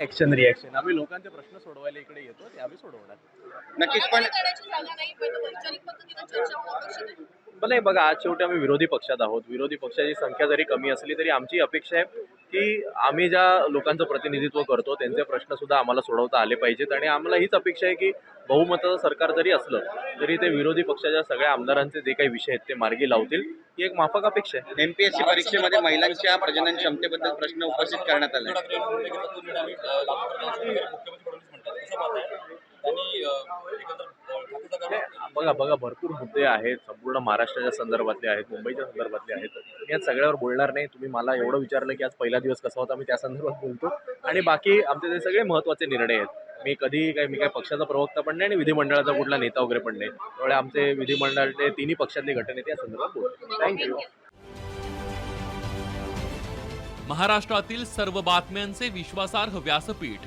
Action reaction आम्ही लोकांचे प्रश्न सोडवायला इकडे येतो ते आम्ही सोडवणार. नक्कीच पण करण्याची जागा नाही पण वैचारिक पद्धतीने चर्चा होणं अपेक्षित आहे. पण नाही बघा आज शेवटी आम्ही विरोधी पक्षात आहोत. विरोधी पक्षाची संख्या जरी कमी असली तरी आमची अपेक्षा आहे की आम्ही ज्या लोकांचं प्रतिनिधित्व करतो त्यांचे प्रश्न सुद्धा आम्हाला सोडवता आले पाहिजेत. आणि आम्हाला हीच अपेक्षा आहे की बहुमताचं सरकार जरी असलं तरी ते विरोधी पक्षाच्या सगळ्या आमदारांचे जे काही विषय आहेत ते मार्गी लावतील. ही एक माफक अपेक्षा आहे. एमपीएससी परीक्षेमध्ये महिलांच्या प्रजनन क्षमतेबद्दल प्रश्न उपस्थित करण्यात आले. बघा बघा भरपूर मुद्दे आहेत संपूर्ण महाराष्ट्राच्या संदर्भातले आहेत मुंबईच्या संदर्भातले आहेत. मी आज सगळ्यावर बोलणार नाही. तुम्ही मला एवढं विचारलं की आज पहिला दिवस कसा होता मी त्या संदर्भात बोलतो. आणि बाकी आमचे ते सगळे महत्त्वाचे निर्णय आहेत मी कधी काही मी काही पक्षाचा प्रवक्ता पण नाही आणि विधिमंडळाचा कुठला नेता वगैरे पण नाही. त्यामुळे आमचे विधिमंडळाचे तिन्ही पक्षातले घटनेते या संदर्भात बोलतो. थँक्यू महाराष्ट्रातील सर्व बातम्यांचे विश्वासार्ह व्यासपीठ